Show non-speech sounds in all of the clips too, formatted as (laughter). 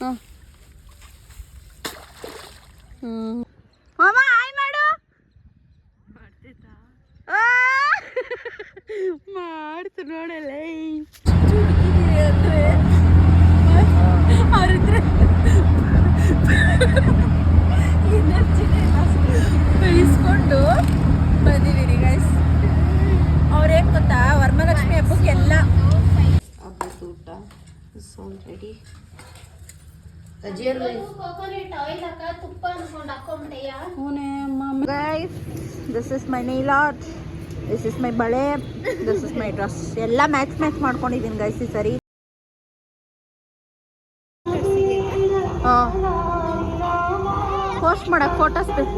ಹಾಂ. ಹ್ಞೂ! ಮಾಡ್ತು ನೋಡಲ್ಲ ಬೈಸ್ಕೊಂಡು ಬಂದಿದ್ದೀರಿ ಗೈಸ್ ಅವ್ರೇನು ಗೊತ್ತಾ? ವರಮಹಾಲಕ್ಷ್ಮಿ ಹಬ್ಬಕ್ಕೆಲ್ಲ ಹಬ್ಬದ ಊಟ. Ready this is my art this is my ಬಳೆ. ದಿಸ್ ಇಸ್ ಮೈ ಡ್ರೆಸ್ ಎಲ್ಲ ಮ್ಯಾಚ್ ಮ್ಯಾಚ್ ಮಾಡ್ಕೊಂಡಿದ್ದೀನಿ ಗೈಸ್ ಈ ಸರಿ. ಪೋಸ್ಟ್ ಮಾಡಕ್ ಫೋಟೋಸ್ ಬೇಕು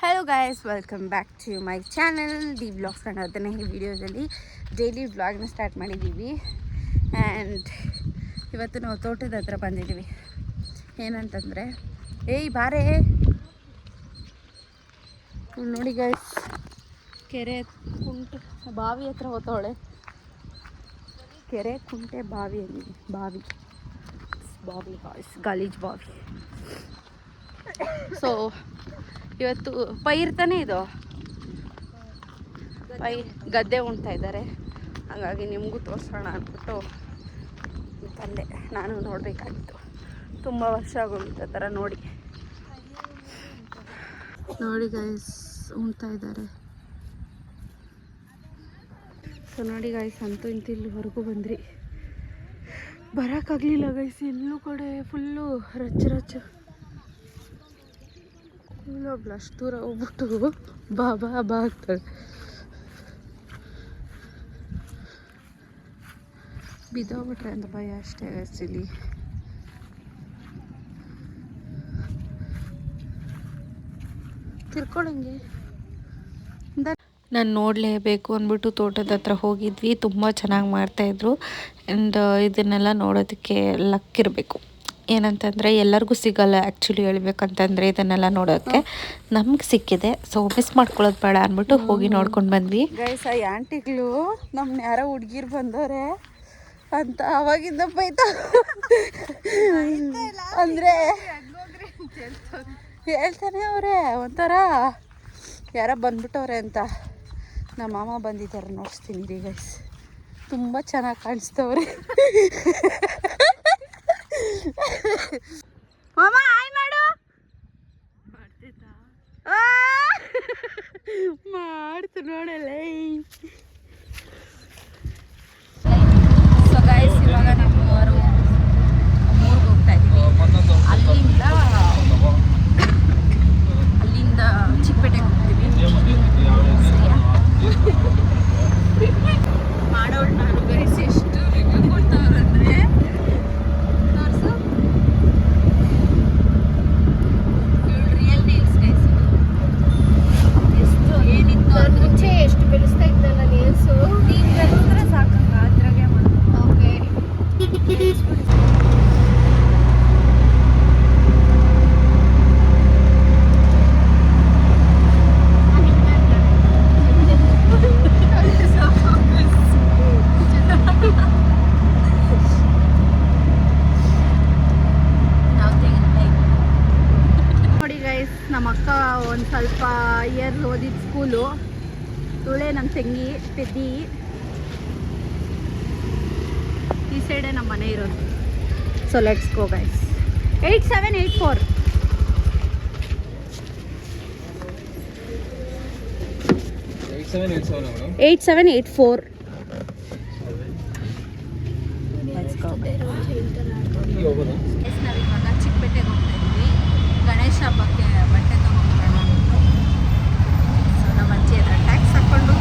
hello guys welcome back to my channel D blogs Kannada ಈ ವಿಡಿಯೋದಲ್ಲಿ ಡೈಲಿ ವ್ಲಾಗ್ನ ಸ್ಟಾರ್ಟ್ ಮಾಡಿದ್ದೀವಿ. ಆ್ಯಂಡ್ ಇವತ್ತು ನಾವು ತೋಟದ ಹತ್ರ ಬಂದಿದ್ದೀವಿ. ಏನಂತಂದರೆ, ಏಯ್, ಬಾರೇ. ನೋಡಿ ಗಾಯ್ಸ್ ಕೆರೆ ಕುಂಟೆ, ಬಾವಿ ಹತ್ರ ಹೋತವಳೆ ಕೆರೆ ಕುಂಟೆ, ಬಾವಿ ಬಾವಿ. ಬಾವಿ ಬಾಯ್ಸ್ ಗಲೀಜ್ ಬಾವಿ. ಸೊ ಇವತ್ತು ಪೈರ್ ತಾನೇ ಇದು? ಪೈ, ಗದ್ದೆ ಉಣ್ತಾ ಇದ್ದಾರೆ. ಹಾಗಾಗಿ ನಿಮಗೂ ತೋರಿಸೋಣ ಅಂದ್ಬಿಟ್ಟು ತಂದೆ, ನಾನು ನೋಡಬೇಕಾಗಿತ್ತು. ತುಂಬ ವರ್ಷ ಆಗೋಗಿತ್ತು ಆ ಥರ ನೋಡಿ. ನೋಡಿ ಗೈಸ್ ಉಣ್ತಾ ಇದ್ದಾರೆ. ಸೊ ನೋಡಿ ಗೈಸ್ ಅಂತೂ ಇಂತ ಇಲ್ಲಿವರೆಗೂ ಬಂದ್ರಿ. ಬರೋಕ್ಕಾಗಲಿಲ್ಲ ಗೈಸ್ ಎಲ್ಲೂ ಕಡೆ ಫುಲ್ಲು ರಚ್ಚ ರಚ್ಚ ಇಲ್ಲೊಬ್ಳು ಅಷ್ಟು ದೂರ ಹೋಗ್ಬಿಟ್ಟು ಬಾ ಬಾ ಬಾ ಆಗ್ತಾಳೆ ಬಿದ್ದೋಗ್ಬಿಟ್ರೆ ಅಂತ ಭಯ ಅಷ್ಟೇ ಗೈಸ್ ತಿರ್ಕೊಳಂಗೆ ನಾನು ನೋಡಲೇಬೇಕು ಅಂದ್ಬಿಟ್ಟು ತೋಟದ ಹತ್ರ ಹೋಗಿದ್ವಿ. ತುಂಬ ಚೆನ್ನಾಗಿ ಮಾಡ್ತಾಯಿದ್ರು ಆ್ಯಂಡ್ ಇದನ್ನೆಲ್ಲ ನೋಡೋದಕ್ಕೆ ಲಕ್ ಇರಬೇಕು. ಏನಂತಂದರೆ ಎಲ್ಲರಿಗೂ ಸಿಗಲ್ಲ ಆ್ಯಕ್ಚುಲಿ ಹೇಳ್ಬೇಕಂತಂದರೆ ಇದನ್ನೆಲ್ಲ ನೋಡೋಕ್ಕೆ ನಮ್ಗೆ ಸಿಕ್ಕಿದೆ. ಸೊ ಮಿಸ್ ಮಾಡ್ಕೊಳ್ಳೋದು ಬೇಡ ಅಂದ್ಬಿಟ್ಟು ಹೋಗಿ ನೋಡ್ಕೊಂಡು ಬಂದ್ವಿ. ಗೈಸ್ ಆ ಆಂಟಿಗಳು ನಮ್ಮನ್ನ ಯಾರೋ ಹುಡ್ಗಿರು ಬಂದವ್ರೆ ಅಂತ ಅವಾಗಿಂದ ಬೈತಾ ಅಂದರೆ ಹೇಳ್ತಾನೆ ಅವರೇ ಒಂಥರ ಯಾರೋ ಬಂದ್ಬಿಟ್ಟವ್ರೆ ಅಂತ. ನಮ್ಮ ಮಾಮ ಬಂದಿದ್ದಾರೆ ನೋಡಿಸ್ತೀನಿ ರೀ ಗೈಸ್ ತುಂಬ ಚೆನ್ನಾಗಿ ಕಾಣಿಸ್ತವ್ರೆ. ಮಾಮ ಆಯ್ ಮಾಡು. ಆ! ಮಾಡ್ತು ನೋಡಲ್ಲ ಸೊ ಗೈಸ್ ಇವಾಗ ಮೂರು ಊರಿಗೆ ಹೋಗ್ತಾ ಇದ್ದೀವಿ. ಅಲ್ಲಿಂದ ಅಲ್ಲಿಂದ ಚಿಕ್ಕಪೇಟೆಗೆ ಹೋಗ್ತೀವಿ. ಸರಿಯಾ? (laughs) so let's go guys eight seven eight four eight seven eight seven madam eight seven eight four ಈಗ ಹೋಗೋದಾ ನಾವಿವಾಗ ಚಿಕ್ಕಪೇಟೆಗೆ ಹೋಗ್ತಾ ಇದ್ವಿ ಗಣೇಶ ಹಬ್ಬಕ್ಕೆ ಬಟ್ಟೆ ತಗೊಂಡ್ಬರೋಣ ಅಂದ್ಬಿಟ್ಟು ಸೊ ನಮ್ಮ ಅಜ್ಜಿ ಹತ್ರ ಟ್ಯಾಕ್ಸ್ ಹಾಕ್ಕೊಂಡು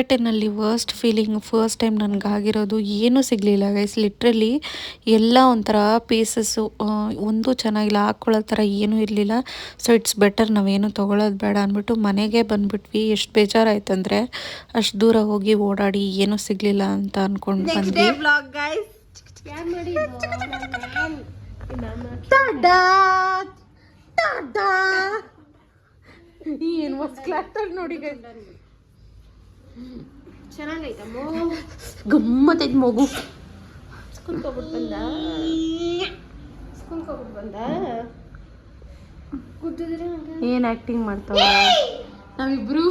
ಚಿಕ್ಕಪೇಟೆನಲ್ಲಿ ವರ್ಸ್ಟ್ ಫೀಲಿಂಗ್ ಫಸ್ಟ್ ಟೈಮ್ ನನಗಾಗಿರೋದು ಏನೂ ಸಿಗಲಿಲ್ಲ ಗೈಸ್ ಲಿಟ್ರಲಿ ಎಲ್ಲ ಒಂಥರ ಪೀಸಸ್ಸು ಒಂದು ಚೆನ್ನಾಗಿಲ್ಲ ಹಾಕ್ಕೊಳ್ಳೋ ಥರ ಏನೂ ಇರಲಿಲ್ಲ. ಸೊ ಇಟ್ಸ್ ಬೆಟರ್ ನಾವೇನು ತೊಗೊಳೋದು ಬೇಡ ಅಂದ್ಬಿಟ್ಟು ಮನೆಗೆ ಬಂದ್ಬಿಟ್ವಿ. ಎಷ್ಟು ಬೇಜಾರಾಯ್ತು ಅಂದರೆ ಅಷ್ಟು ದೂರ ಹೋಗಿ ಓಡಾಡಿ ಏನೂ ಸಿಗಲಿಲ್ಲ ಅಂತ ಅಂದ್ಕೊಂಡು ನೆಕ್ಸ್ಟ್ ಡೇ ಬಂದ್ವಿ ಏನು (laughs) ನೋಡಿ ಗೈಸ್ ಚೆನ್ನಾಗೈತಮ್ಮ ಗಮ್ಮತ್ತೈತೆ ಮಗು. ಸ್ಕೂಲ್ಗೆ ಹೋಗ್ಬಿಟ್ಟು ಬಂದ? ಸ್ಕೂಲ್ಗೆ ಹೋಗ್ಬಿಟ್ಟು ಬಂದ? ಕೂತಿದ್ರೆ ಏನು ಆಕ್ಟಿಂಗ್ ಮಾಡ್ತಾವ ನಾವಿಬ್ರು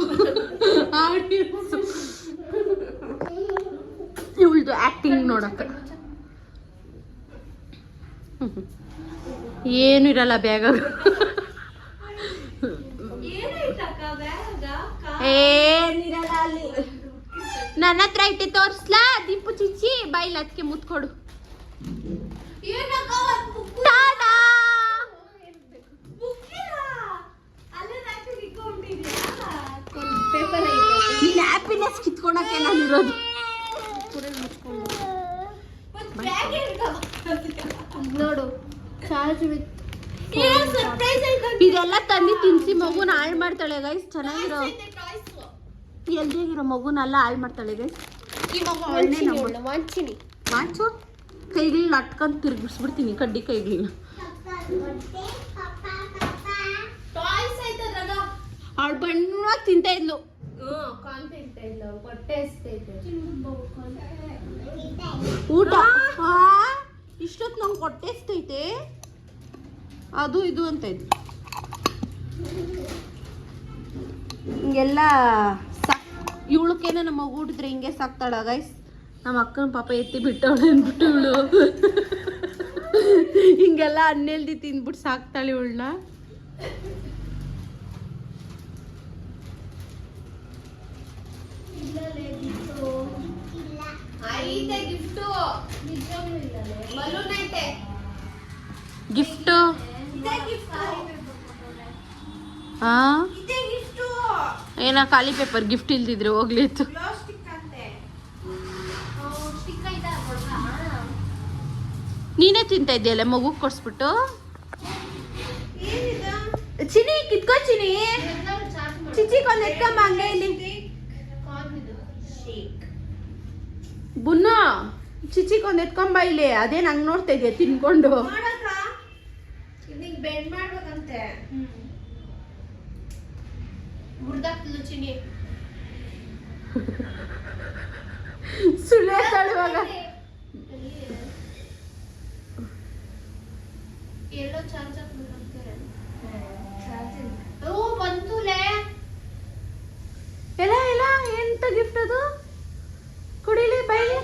ಇವಳ್ದು ಆಕ್ಟಿಂಗ್ ನೋಡಕ್ಕ. ಏನು ಇರಲ್ಲ ಬ್ಯಾಗ? ಏ ನನ್ನ ಹತ್ರ ಐತೆ ತೋರ್ಸ್ಲಾ ದೀಪು ಚಿಚ್ಚಿ ಬೈಲ್ ಅದಕ್ಕೆ ಮುತ್ಕೊಡು ಟಾಡಾ ಪೇಪರ್ ಐತೆ ನೀನ್ ಹ್ಯಾಪಿನೆಸ್ ಕಿತ್ಕೊಳಕ್ಕೆ ನಾನು ಇರೋದು ನೋಡು ಚಾರ್ಜ್ ವಿತ್ ಇದೆಲ್ಲ ತಂದು ತಿನ್ಸಿ ಮಗುನ ಹಾಳು ಮಾಡ್ತಾಳೆ ಗೈಸ್ ಚೆನ್ನಾಗಿರೋ ಎಲ್ದಿಗಿರೋ ಮಗುನೆಲ್ಲ ಹಾಳು ಮಾಡ್ತಾಳೆ ಮಾಚು ಕೈಗಳನ್ನ ಅಟ್ಕೊಂಡು ತಿರುಗಿಸ್ಬಿಡ್ತೀನಿ ಕಡ್ಡಿ ಕೈಗಳನ್ನ ಅವಳು ಬಣ್ಣ ತಿಂತ ಇದ್ಲು. ಊಟ. ಇಷ್ಟೊತ್ತು ನಂಗೆ ಹೊಟ್ಟೆ ಅದು ಇದು ಅಂತ ಇದ್ಲು. ಹಿಂಗೆಲ್ಲ ಇವಳಕ್ಕೇನೆ ನಮ್ಮ ಮಗು ಹುಟ್ಟಿದ್ರೆ ಹಿಂಗೆ ಸಾಕ್ತಾಳ ಗೈಸ್ ನಮ್ಮ ಅಕ್ಕನ ಪಾಪ ಎತ್ತಿ ಬಿಟ್ಟವಳು ಅಂದ್ಬಿಟ್ಟು ಇವಳು. ಹಿಂಗೆಲ್ಲ ಅನ್ನೆಲ್ದಿ ತಿಂದ್ಬಿಟ್ಟು ಸಾಕ್ತಾಳೆ ಇವಳನ್ನ. ಗಿಫ್ಟು ಹಾ ಏನ ಖಾಲಿ ಪೇಪರ್ ಗಿಫ್ಟ್ ಇಲ್ದಿದ್ರೆ ಹೋಗ್ಲಿ ಇತ್ತು ಸ್ಟಿಕ್ ಐತೆ ಕೊಡ್ಲಾ ನೀನೇ ತಿಂತ ಇದೆಯಲ್ಲ ಮಗು ಕೊಡ್ಸ್ಬಿಟ್ಟು? ಚಿನಿ ಕಿತ್ಕೋ ಚಿನಿ ಚಿಚಿಕೊಂದು ಎತ್ಕೊಂಬ ಹಂಗೆ ಇಲ್ಲಿ ಬುನ್ನ ಚಿಚಿಕೊಂದ್ ಎತ್ಕೊಂಬ ಇಲ್ಲಿ. ಅದೇನ್ ಹಂಗ್ ನೋಡ್ತಾ ಇದೆಯಾ? ತಿನ್ಕೊಂಡು. ಬೆಂಡ್ ಮಾಡ್ಬೇಕಂತೆ. ಮುರ್ದಾಕ್ತಲು ಚಿನಿ ಸುಳ್ಳು ಇವಾಗ ಎಲ್ಲೋ ಚಾರ್ಜ್ ಓ ಎಲ್ಲ ಎಲ್ಲ ಎಂತ ಗಿಫ್ಟ್ ಅದು? ಕುಡಿಲಿ ಬೈಲಿ.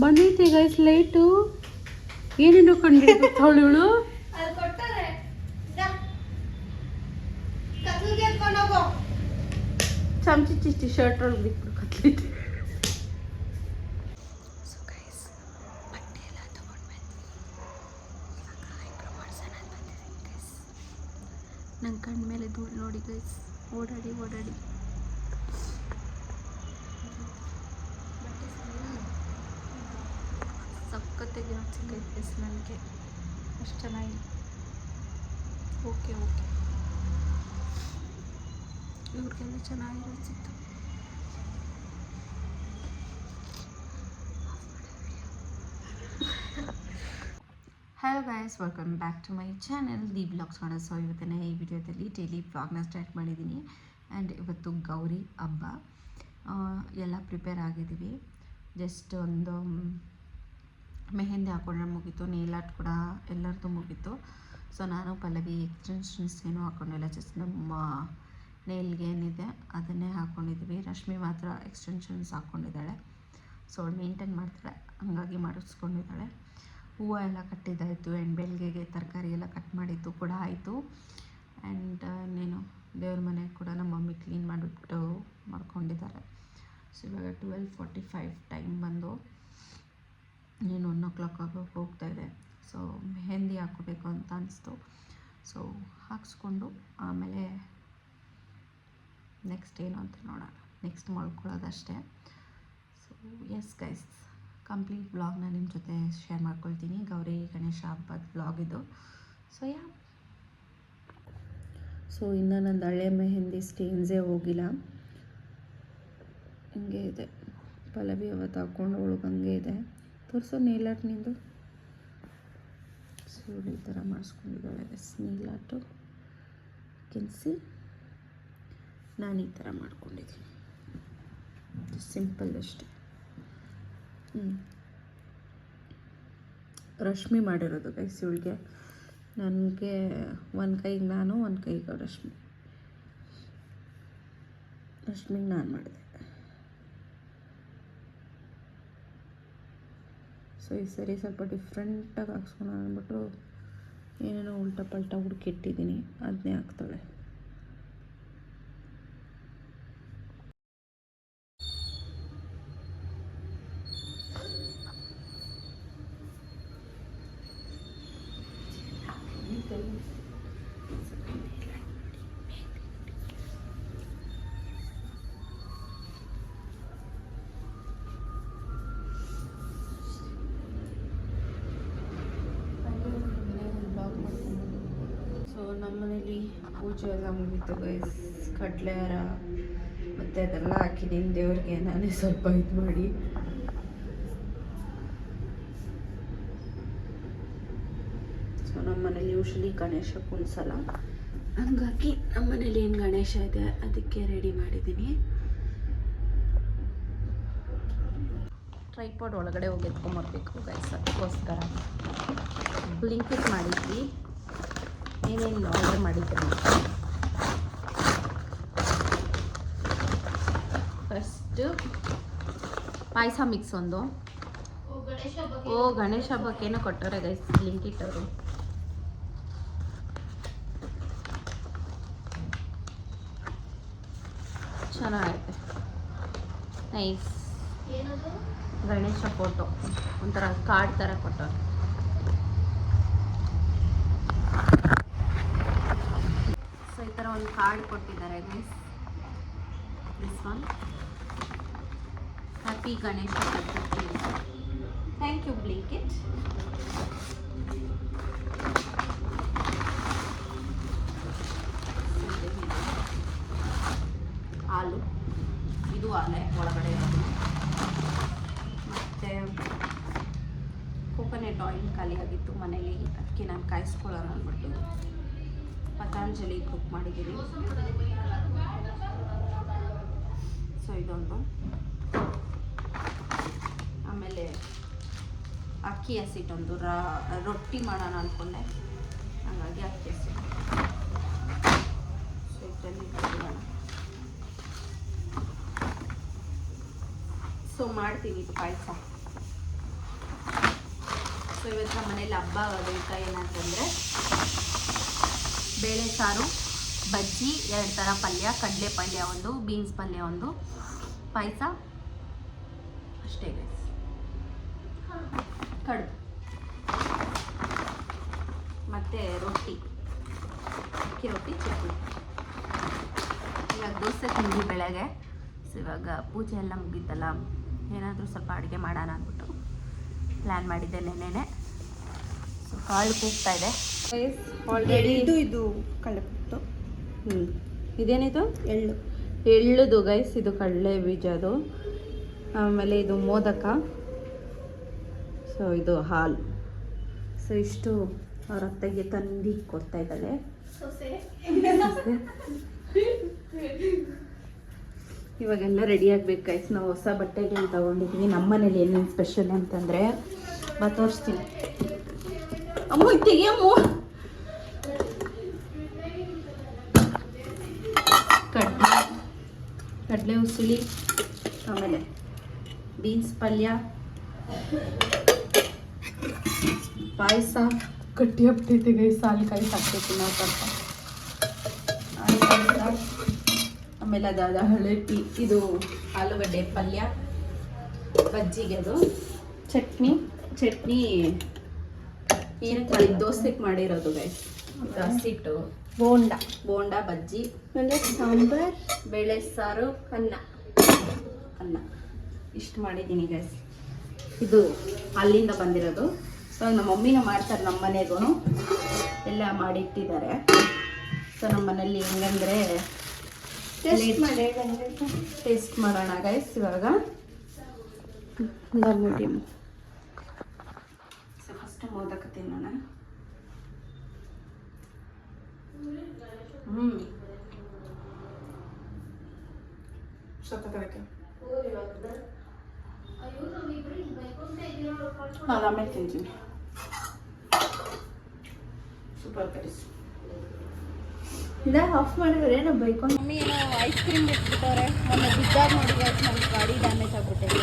ಬಂದೈತೆ ಗೈಸ್ ಲೈಟು ಏನೇನೋ ಕಂಡಿಡ್ತಾವಳು ಇವಳು. ಶರ್ಟ್ ಒಳಗೆ ಬಿಟ್ಬಿಟ್ಟು ಕತ್ಲೈತೆ ನನ್ನ ಕಣ್ಣ ಮೇಲೆ ಧೂಳು ನೋಡಿ ಗೈಸ್ ಓಡಾಡಿ ಓಡಾಡಿ. ಸಖತ್ತಾಗಿ ಸಿಕ್ಕೈತೆ ನನಗೆ. ಅಷ್ಟು ಚೆನ್ನಾಗಿ ಓಕೆ ಓಕೆ ಇವ್ರಿಗೆಲ್ಲ ಚೆನ್ನಾಗಿರುತ್ತೆ hello guys welcome back to my channel the vlogs ಮಾಡೋ ಸೊ ಇವತ್ತಿನ ಈ ವಿಡಿಯೋದಲ್ಲಿ ಡೈಲಿ ಬ್ಲಾಗ್ನ ಸ್ಟಾರ್ಟ್ ಮಾಡಿದ್ದೀನಿ. ಆ್ಯಂಡ್ ಇವತ್ತು ಗೌರಿ, ಹಬ್ಬ. ಎಲ್ಲ ಪ್ರಿಪೇರ್ ಆಗಿದ್ದೀವಿ. ಜಸ್ಟ್ ಒಂದು ಮೆಹೆಂದಿ ಹಾಕೊಂಡ್ರೆ ಮುಗೀತು ನೇಲ್ ಆರ್ಟ್ ಕೂಡ ಎಲ್ಲರದ್ದು ಮುಗೀತು. ಸೊ ನಾನು ಪಲ್ಲವಿ ಎಕ್ಸ್ಟೆನ್ಷನ್ಸ್ ಏನೂ ಹಾಕೊಂಡಿಲ್ಲ ಜಸ್ಟ್ ನಮ್ಮ ನೇಲ್ಗೆ ಏನಿದೆ ಅದನ್ನೇ ಹಾಕ್ಕೊಂಡಿದ್ದೀವಿ ರಶ್ಮಿ ಮಾತ್ರ ಎಕ್ಸ್ಟೆನ್ಷನ್ಸ್ ಹಾಕ್ಕೊಂಡಿದ್ದಾಳೆ ಸೊ ಅವಳು ಮೇಂಟೈನ್ ಮಾಡ್ತಾಳೆ, ಹಂಗಾಗಿ ಮಾಡಿಸ್ಕೊಂಡಿದ್ದಾಳೆ. ಹೂವು ಎಲ್ಲ ಕಟ್ಟಿದ್ದಾಯಿತು. ಆ್ಯಂಡ್ ಬೆಳಗ್ಗೆಗೆ ತರಕಾರಿ ಎಲ್ಲ ಕಟ್ ಮಾಡಿದ್ದು ಕೂಡ ಆಯಿತು. ಆ್ಯಂಡ್ ಇನ್ನೇನು, ದೇವ್ರ ಮನೆ ಕೂಡ ನಮ್ಮ ಮಮ್ಮಿ ಕ್ಲೀನ್ ಮಾಡಿಬಿಟ್ಟು ಮಾಡ್ಕೊಂಡಿದ್ದಾರೆ ಸೊ ಇವಾಗ ಟ್ವೆಲ್ ಫಾರ್ಟಿ ಫೈವ್ ಟೈಮ್ ಬಂದು ನೀನು ಒನ್ ಓ ಕ್ಲಾಕ್ ಆಗೋಕೆ ಹೋಗ್ತಾ ಇದೆ. ಸೊ ಮೆಹಂದಿ ಹಾಕೋಬೇಕು ಅಂತ ಅನಿಸ್ತು. ಸೊ ಹಾಕ್ಸ್ಕೊಂಡು ಆಮೇಲೆ ನೆಕ್ಸ್ಟ್ ಏನು ಅಂತ ನೋಡೋಣ. ನೆಕ್ಸ್ಟ್ ಮಾಡ್ಕೊಳ್ಳೋದಷ್ಟೇ ಸೊ ಎಸ್ ಗೈಸ್ ಕಂಪ್ಲೀಟ್ ಬ್ಲಾಗ್ನ ನಿಮ್ಮ ಜೊತೆ ಶೇರ್ ಮಾಡ್ಕೊಳ್ತೀನಿ. ಗೌರಿ, ಗಣೇಶ ಹಬ್ಬದ ಬ್ಲಾಗ್ ಇದು. ಸೊ ಯಾ ಸೊ ಇನ್ನು ನಂದು ಹಳೆ ಮೆಹಂದಿ ಸ್ಟೇನ್ಸೇ ಹೋಗಿಲ್ಲ. ಹಿಂಗೆ ಇದೆ. ಪಲ್ಲವಿ ಅವತ್ತು ಹಾಕ್ಕೊಂಡು ಒಳಗೆ ಹಂಗೆ ಇದೆ. ತೋರಿಸೋ ನೇಲಾಟ್ ನಿಂದು. ಸೊ ಈ ಥರ ಮಾಡಿಸ್ಕೊಂಡಿದ್ದಾಳೆ ನೇಲಾಟು ಕೆನ್ಸಿ ನಾನು ಈ ಥರ ಮಾಡ್ಕೊಂಡಿದ್ದೀನಿ. ಸಿಂಪಲ್ ಅಷ್ಟೆ. ರಶ್ಮಿ ಮಾಡಿರೋದು ಗೈಸ್ ಇವಳಿಗೆ. ನನಗೆ ಒಂದು ಕೈಗೆ ನಾನು, ಒಂದು ಕೈಗೆ ರಶ್ಮಿ. ರಶ್ಮಿಗೆ ನಾನು ಮಾಡಿದೆ. ಸೊ ಈ ಸರಿ ಸ್ವಲ್ಪ ಡಿಫ್ರೆಂಟಾಗಿ ಹಾಕ್ಸ್ಕೊಂಡು ಅಂದ್ಬಿಟ್ಟು ಏನೇನೋ ಉಲ್ಟಾ ಪಲ್ಟಾ ಹುಡುಕಿಟ್ಟಿದ್ದೀನಿ ಅದನ್ನೇ ಹಾಕ್ತಾಳೆ. ಹಾಕಿದ್ದೀನಿ ದೇವ್ರಿಗೆ ನಾನೇ ಸ್ವಲ್ಪ ಇದು ಮಾಡಿ. ಸೊ ನಮ್ಮ ಮನೇಲಿ ಯೂಶ್ವಲಿ ಗಣೇಶ ಕುಣಿಸಲ್ಲ ಹಂಗಾಗಿ ನಮ್ಮ ಮನೇಲಿ ಏನು ಗಣೇಶ ಇದೆ ಅದಕ್ಕೆ ರೆಡಿ ಮಾಡಿದ್ದೀನಿ. ಟ್ರೈಪಾಡ್ ಒಳಗಡೆ ಹೋಗಿ ಎತ್ಕೊಂಬರ್ಬೇಕು ಗೈಸ್ ಅದಕ್ಕೋಸ್ಕರ. ಬ್ಲಿಂಕಿಟ್ ಮಾಡಿದ್ವಿ. ಏನೇನು ಆರ್ಡರ್ ಮಾಡಿದ್ದೆ ಫಸ್ಟು ಪಾಯಸ ಮಿಕ್ಸ್ ಒಂದು. ಓ ಗಣೇಶ ಹಬ್ಬಕ್ಕೇನೋ ಕೊಟ್ಟವ್ರೆ ಗೈಸ್ ಲಿಂಕ್ ಇಟ್ಟವರು. ಚೆನ್ನಾಗೈತೆ. ನೈಸ್ ಗಣೇಶ ಫೋಟೋ ಒಂಥರ ಕಾರ್ಡ್ ಥರ ಕೊಟ್ಟವ್ರು ಸೊ ಈ ಥರ ಒಂದು ಕಾರ್ಡ್ ಕೊಟ್ಟಿದ್ದಾರೆ guys this one happy Ganesha Chaturthi thank you Blinkit ಹಾಲು ಇದು ಹಾಲೆ ಒಳಗಡೆ ಮತ್ತು ಕೋಕೋನೆಟ್ ಆಯಿಲ್ ಖಾಲಿಯಾಗಿತ್ತು ಮನೇಲಿ. ಅದಕ್ಕೆ ನಾನು ಕಾಯಿಸ್ಕೊಳ್ಳೋಣ ಅಂದ್ಬಿಟ್ಟು ಪತಾಂಜಲಿ ಕುಕ್ ಮಾಡಿದ್ದೀನಿ. ಸೊ ಇದೊಂದು ಆಮೇಲೆ ಅಕ್ಕಿ ಹಸಿಟ್ಟೊಂದು ರಾ, ರೊಟ್ಟಿ ಮಾಡೋಣ ಅಂದ್ಕೊಂಡೆ ಹಾಗಾಗಿ ಅಕ್ಕಿ ಹಸಿಟ್ಟು ಸೊ ಸೊ ಮಾಡ್ತೀನಿ ಇದು ಪಾಯಸ. ಸೊ ಇವತ್ತು ನಮ್ಮ ಮನೇಲಿ ಹಬ್ಬ ಆಗೋದಕ್ಕ ಏನಂತಂದರೆ ಬೇಳೆ ಸಾರು, ಬಜ್ಜಿ, ಎರಡು ಥರ ಪಲ್ಯ, ಕಡಲೆ ಪಲ್ಯ ಒಂದು, ಬೀನ್ಸ್ ಪಲ್ಯ ಒಂದು, ಪಾಯಸ ಅಷ್ಟೇ ಕಡುಬು. ಮತ್ತು ರೊಟ್ಟಿ. ಅಕ್ಕಿ ರೊಟ್ಟಿ ಚಟ್ನಿ. ಇವಾಗ ದೋಸೆ ತಿಂದ್ವಿ ಬೆಳಗ್ಗೆ. ಸೊ ಇವಾಗ ಪೂಜೆ ಎಲ್ಲ ಮುಗೀತಲ್ಲ ಏನಾದರೂ ಸ್ವಲ್ಪ ಅಡುಗೆ ಮಾಡೋಣ ಅಂದ್ಬಿಟ್ಟು ಪ್ಲ್ಯಾನ್ ಮಾಡಿದ್ದೆ ನೆನ್ನೆನೆ. ಸೊ ಕಾಳು ಕೂಗ್ತಾ ಇದೆ. ಆಲ್ರೆಡಿ ಇದು ಇದು ಕಳೆಬಿಟ್ಟು ಹ್ಞೂ ಇದೇನಿದು? ಎಳ್ಳು. ಎಳ್ಳುದು ಗೈಸ್ ಇದು ಕಡಲೆ ಬೀಜದು ಆಮೇಲೆ ಇದು ಮೋದಕ. ಸೊ ಇದು ಹಾಲು. ಸೊ ಇಷ್ಟು ಅವ್ರ ಅತ್ತೆಗೆ ತಂದು ಕೊಡ್ತಾ ಇದ್ದಾಳೆ. ಇವಾಗೆಲ್ಲ ರೆಡಿ ಆಗ್ಬೇಕು ಗೈಸ್ ನಾವು ಹೊಸ ಬಟ್ಟೆಗಳು ತಗೊಂಡಿದ್ವಿ. ನಮ್ಮ ಮನೇಲಿ ಏನೇನು ಸ್ಪೆಷಲ್ ಅಂತಂದರೆ ಬಾ ತೋರಿಸ್ತೀನಿ. ಅಮ್ಮ ತೆಗಿಯಮ್ಮ ಕಡ್ಲೆ, ಕಡಲೆ ಉಸುಳಿ, ಆಮೇಲೆ ಬೀನ್ಸ್ ಪಲ್ಯ. ಪಾಯಸ ಕಟ್ಟಿ ಹಬ್ತೈತಿ ಸಾಲು ಕಾಯಿ ಸಾಕ್ತೈತಿ ನಾವು ಸ್ವಲ್ಪ. ಆಮೇಲೆ ಅದಾದ ಹಳದಿ ಇದು ಆಲೂಗಡ್ಡೆ ಪಲ್ಯ ಬಜ್ಜಿಗೆ ಅದು. ಚಟ್ನಿ? ಚಟ್ನಿ ಏನಕ್ಕೆ ಮಾಡಿದ್ದು ದೋಸೆಗೆ ಮಾಡಿರೋದು ಗೈಸ್ ಹಸಿಟ್ಟು ಬೋಂಡ. ಬೋಂಡ ಬಜ್ಜಿ. ಆಮೇಲೆ ಸಾಂಬಾರ್? ಬೇಳೆ ಸಾರು ಅನ್ನ. ಅನ್ನ. ಇಷ್ಟು ಮಾಡಿದ್ದೀನಿ ಗೈಸ್ ಇದು ಅಲ್ಲಿಂದ ಬಂದಿರೋದು. ಸೊ ನಮ್ಮ ಮಮ್ಮಿನ ಮಾಡ್ತಾರೆ ನಮ್ಮ ಮನೆಗೂ ಎಲ್ಲ ಮಾಡಿಟ್ಟಿದ್ದಾರೆ. ಸೊ ನಮ್ಮ ಮನೇಲಿ ಹೆಂಗಂದ್ರೆ ಟೇಸ್ಟ್ ಮಾಡಿ ಟೇಸ್ಟ್ ಮಾಡೋಣ ಗೈಸ್ ಇವಾಗ. ಮೀಡಿಯಮ್ ಸೊ ಫಸ್ಟ್ ಮೋದಕ ತಿನ್ನೋಣ. ಹ್ಞೂ ಸಖತ್ತಾಗೈತೆ ನಾನು ಆಮೇಲೆ ತಿಂತೀನಿ ಸೂಪರ್ ಕರೀಸ್ ಇದ ಆಫ್ ಮಾಡಿದ್ರೆ ನಾವು ಬೈಕೊಂಡು ಮಮ್ಮಿ ಏನೋ ಐಸ್ ಕ್ರೀಮ್ ಬಿಟ್ಬಿಟ್ಟವ್ರೆ ಮೊನ್ನೆ ಬಿದ್ದಾಗ ಗಾಡಿ ಡ್ಯಾಮೇಜ್ ಆಗ್ಬಿಟ್ಟಿದೆ.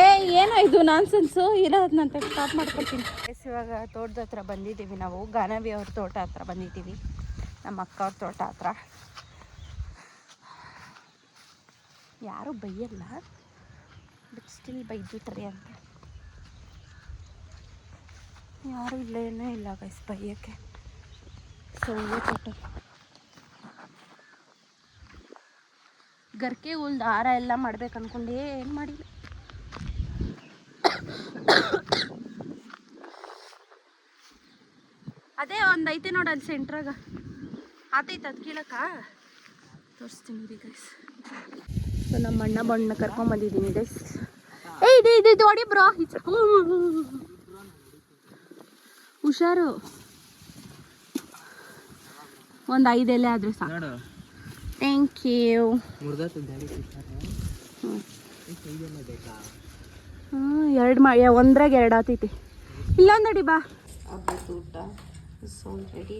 ಏ ಏನೋ ಇದು ನಾನ್ಸೆನ್ಸು ಇಲ್ಲ ನಾನು ಸ್ಟಾಪ್ ಮಾಡ್ಕೊತೀನಿ. ಇವಾಗ ತೋಟದ ಹತ್ರ ಬಂದಿದ್ದೀವಿ ನಾವು. ಗಾನವಿ ಅವ್ರ ತೋಟ ಹತ್ರ ಬಂದಿದ್ದೀವಿ. ನಮ್ಮ ಅಕ್ಕ ಅವ್ರ ತೋಟ ಹತ್ರ. ಯಾರು ಬೈಯಲ್ಲ. ಬಟ್ ಸ್ಟಿಲ್ ಬೈದ್ಬಿಟ್ರಿ ಅಂತ. ಯಾರು ಇಲ್ಲ ಏನೂ ಇಲ್ಲ ಗೈಸ್ ಬೈಯೋಕ್ಕೆ ಸೊ ಕೊಟ್ಟು ಗರ್ಕೆ, ಹುಲ್ದು ದಾರ ಎಲ್ಲ ಮಾಡ್ಬೇಕು ಅನ್ಕೊಂಡೆ, ಏನು ಮಾಡಿಲ್ಲ. ಅದೇ ಒಂದು ಐತೆ ನೋಡಿ ಅಲ್ಲಿ ಸೆಂಟ್ರಾಗ ಆತೈತೆ ಅದು ಕೀಳಕ್ಕ? ತೋರಿಸ್ತೀನಿ ರೀ ಗೈಸ್ ಸೊ ನಮ್ಮ ಅಣ್ಣ ಬಣ್ಣ ಕರ್ಕೊಂಬಂದಿದ್ದೀನಿ ಗೈಸ್ ಏ ಇದು ಇದು ಇದು ಹೊಡಿ ಬ್ರೋ. ಹುಷಾರು. ಒಂದು ಐದು ಎಲೆ ಆದರೆ ಸಾಕು. ನೋಡು. ಥ್ಯಾಂಕ್ ಯು ಹ್ಞೂ ಎರಡು ಮಾ ಒಂದ್ರಾಗ ಎರಡು ಆತೈತಿ. ಇಲ್ಲೊಂದು ಅಡಿ ಬಾ. ಊಟ. ರೆಡಿ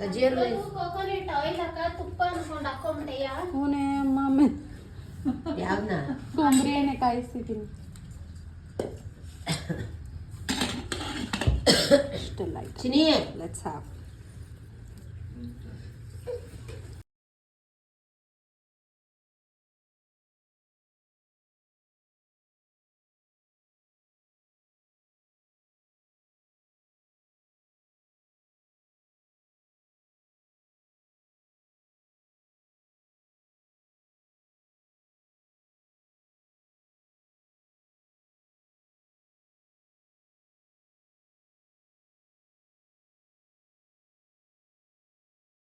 ಕೋಕೋನಟ್ ಆಯಿಲ್ ಹಾಕ ತುಪ್ಪ ಅನ್ಕೊಂಡು ಹಾಕೊಂಬಿಟ್ಟೆಯ ಹೂನೇ ಅಮ್ಮ ಕೊಬ್ಬರಿ ಎಣ್ಣೆ ಕಾಯಿಸ್ತಿದ್ದೀನಿ ಇಷ್ಟೆಲ್ಲ ಚಿನಿ ಲೆಟ್ಸ್ ಹ್ಯಾವ್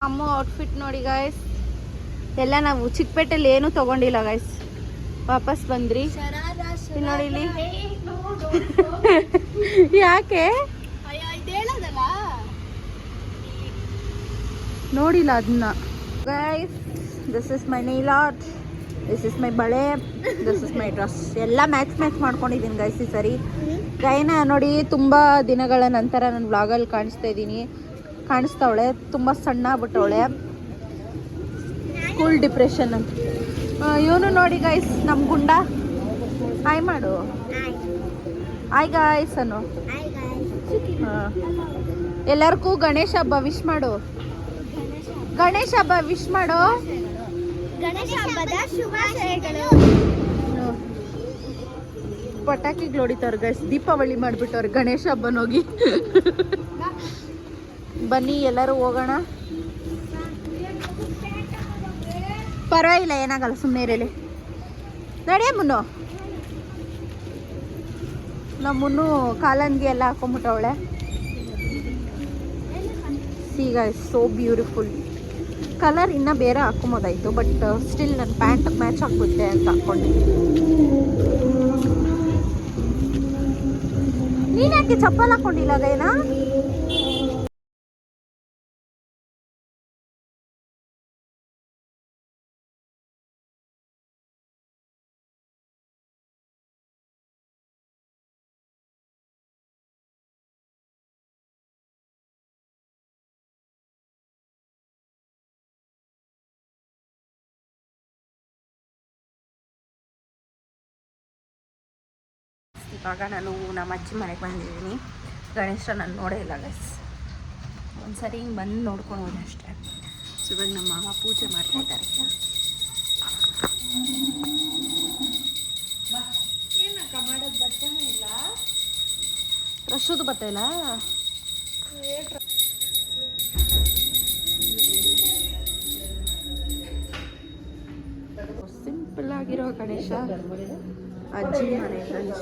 ಅಮ್ಮ ಔಟ್ಫಿಟ್ ನೋಡಿ ಗಾಯ್ಸ್ ಎಲ್ಲ ನಾವು ಚಿಕ್ಕಪೇಟೆಲಿ ಏನು ತಗೊಂಡಿಲ್ಲ ಗಾಯ್ಸ್ ವಾಪಸ್ ಬಂದ್ರಿ. ನೋಡಿ ಇಲ್ಲಿ. (laughs) ಯಾಕೆ? ನೋಡಿಲ್ಲ ಅದನ್ನ. Guys this is my nail art this is my ಬಳೆ. ದಿಸ್ ಇಸ್ ಮೈ ಡ್ರೆಸ್ ಎಲ್ಲ ಮ್ಯಾಚ್ ಮ್ಯಾಚ್ ಮಾಡ್ಕೊಂಡಿದ್ದೀನಿ ಗಾಯ್ಸ್ ಈ ಸರಿ. ಗೈನ ನೋಡಿ ತುಂಬ ದಿನಗಳ ನಂತರ ನಾನು ಬ್ಲಾಗಲ್ಲಿ ಕಾಣಿಸ್ತಾ ಇದ್ದೀನಿ. ಕಾಣಿಸ್ತಾವಳೆ ತುಂಬ ಸಣ್ಣ ಆಗ್ಬಿಟ್ಟವಳೆ. ಫುಲ್ ಡಿಪ್ರೆಷನ್ ಅಂತ ಇವನು ನೋಡಿ ಗೈಸ್ ನಮ್ಮ ಗುಂಡ. ಹಾಯ್ ಮಾಡು. Hi guys Anu. ಎಲ್ಲರಿಗೂ ಗಣೇಶ ಹಬ್ಬ ವಿಶ್ ಮಾಡು. ಗಣೇಶ ಹಬ್ಬ ವಿಶ್ ಮಾಡು. ಗಣೇಶ ಹಬ್ಬದ ಶುಭಾಶಯಗಳು. ಪಟಾಕಿಗಳು ಹೊಡಿತಾವ್ರೆ ಗೈಸ್ ದೀಪಾವಳಿ ಮಾಡ್ಬಿಟ್ಟವ್ರೆ ಗಣೇಶ ಹಬ್ಬನ ಹೋಗಿ. (laughs) ಬನ್ನಿ, ಎಲ್ಲರೂ ಹೋಗೋಣ. ಪರವಾಗಿಲ್ಲ, ಏನಾಗಲ್ಲ ಸುಮ್ಮನೆ ಇರಲಿ. ನಡಿಯ ಮುನ್ನು. ನಮ್ಮನ್ನು ಕಾಲನ್ಗೆ ಎಲ್ಲ ಹಾಕೊಂಬಿಟ್ಟವಳೆ. ಈಗ ಸೋ ಬ್ಯೂಟಿಫುಲ್ ಕಲರ್ ಇನ್ನೂ ಬೇರೆ ಹಾಕೊಂಬೋದಾಯಿತು ಬಟ್ ಸ್ಟಿಲ್ ನನ್ನ ಪ್ಯಾಂಟ್ ಮ್ಯಾಚ್ ಆಗುತ್ತೆ ಅಂತ ಹಾಕ್ಕೊಂಡೆ ನೀನು ಯಾಕೆ ಚಪ್ಪಲ್ ಹಾಕೊಂಡಿಲ್ಲ, ಅದೇನಾ? ಇವಾಗ ನಾನು ನಮ್ಮ ಅಜ್ಜಿ ಮನೆಗೆ ಬಂದಿದ್ದೀನಿ. ಗಣೇಶ ನಾನು ನೋಡೇ ಇಲ್ಲ ಗೈಸ್ ಒಂದ್ಸರಿ ಹಿಂಗೆ ಬಂದು ನೋಡ್ಕೊಂಡು ಹೋದೆ ಅಷ್ಟೇ. ಸೊ ಇವಾಗ ನಮ್ಮ ಮಾಮ ಪೂಜೆ ಮಾಡ್ತಾ ಇದ್ದಾರೆ. ರಶದು ಬತ್ತ ಇಲ್ಲ? ಸಿಂಪಲ್ ಆಗಿರೋ ಗಣೇಶ. ಅಜ್ಜಿ ಮನೆ ಗಣೇಶ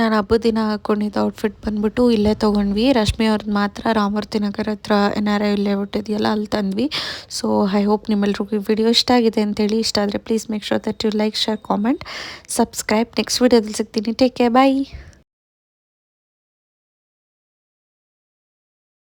ನಾನು ಹಬ್ಬದ ದಿನ ಹಾಕ್ಕೊಂಡಿದ್ದ ಔಟ್ಫಿಟ್ ಬಂದ್ಬಿಟ್ಟು ಇಲ್ಲೇ ತೊಗೊಂಡ್ವಿ. ರಶ್ಮಿ ಅವ್ರದ್ದು ಮಾತ್ರ ರಾಮೂರ್ತಿ ನಗರ ಹತ್ರ ಎನ್ ಆರ್ ಐ ಅಲ್ಲಿ ತಂದ್ವಿ. ಸೊ ಐ ಹೋಪ್ ನಿಮ್ಮೆಲ್ರಿಗೂ ಈ ವಿಡಿಯೋ ಇಷ್ಟ ಆಗಿದೆ ಅಂತೇಳಿ. ಇಷ್ಟ ಆದರೆ please make sure that you like share comment subscribe next ವಿಡಿಯೋದಲ್ಲಿ ಸಿಗ್ತೀನಿ. Take care bye